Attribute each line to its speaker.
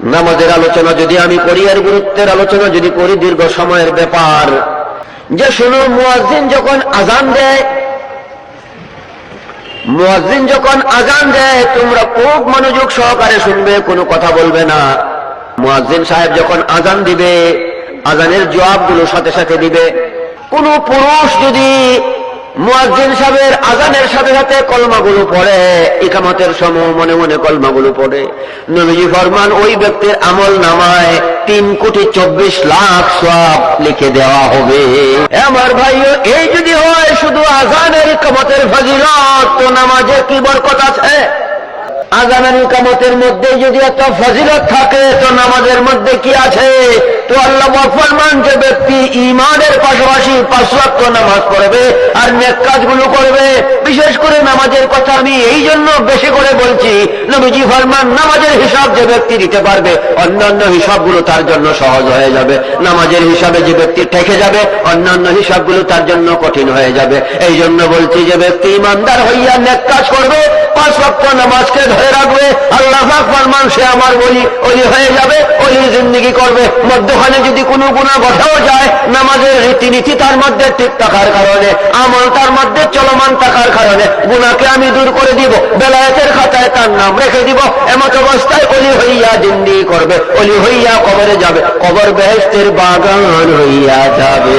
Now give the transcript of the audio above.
Speaker 1: নামাজের আলোচনা যদি আমি করি এর গুরুত্বের আলোচনা যদি করি, দীর্ঘ সময়ের ব্যাপার। যে শুনো, মুয়াজ্জিন যখন আজান দেয়, মুয়াজ্জিন যখন আজান দেয়, তোমরা খুব মনোযোগ সহকারে শুনবে, কোনো কথা বলবে না। মুয়াজ্জিন সাহেব যখন আজান দিবে আজানের জবাবগুলো সাথে সাথে দিবে। কোন পুরুষ যদি মুয়াজ্জিন সাহেবের আজানের সাথে সাথে কলমাগুলো পড়ে, ইকামতের সময় মনে মনে কলমাগুলো পড়ে। নবীজি ফরমান, ওই ব্যক্তির আমল নামায় তিন কোটি চব্বিশ লাখ সব লিখে দেওয়া হবে। আমার ভাইও, এই যদি হয়, শুধু আজানের ইকামতের ফজিলত, তো নামাজে কি বরকত আছে? আজানের কামতের মধ্যে যদি একটা ফজিলত থাকে, তো নামাজের মধ্যে কি আছে? তো আল্লাহ ফরমান যে ব্যক্তি ইমানের পাশাপাশি ওয়াক্ত নামাজ পড়বে, আর নেক কাজগুলো করবে, বিশেষ করে নামাজের কথা আমি এই জন্য বেশি করে বলছি, নবীজি ফরমান নামাজের হিসাব যে ব্যক্তি দিতে পারবে, অন্যান্য হিসাবগুলো তার জন্য সহজ হয়ে যাবে। নামাজের হিসাবে যে ব্যক্তি ঠেকে যাবে, অন্যান্য হিসাবগুলো তার জন্য কঠিন হয়ে যাবে। এই জন্য বলছি যে ব্যক্তি ইমানদার হইয়া নেক কাজ করবে, পাঁচ ওয়াক্ত নামাজকে ধরে রাখবে আল্লাহ ফরমান, সে আমার বলি অলি হয়ে যাবে অলি জিন্দিগি করবে। মধ্যখানে যদি কোনো গুণা ঘটেও যায়, নামাজের রীতিনীতি তার মধ্যে ঠিক থাকার কারণে, আমল তার মধ্যে চলমান থাকার কারণে গুণাকে আমি দূর করে দিব, বেলায়েতের খাতায় তার নাম রেখে দিব, এমত অবস্থায় অলি হইয়া জিন্দিগি করবে অলি হইয়া কবরে যাবে, কবর বেহেস্তের বাগান হইয়া যাবে।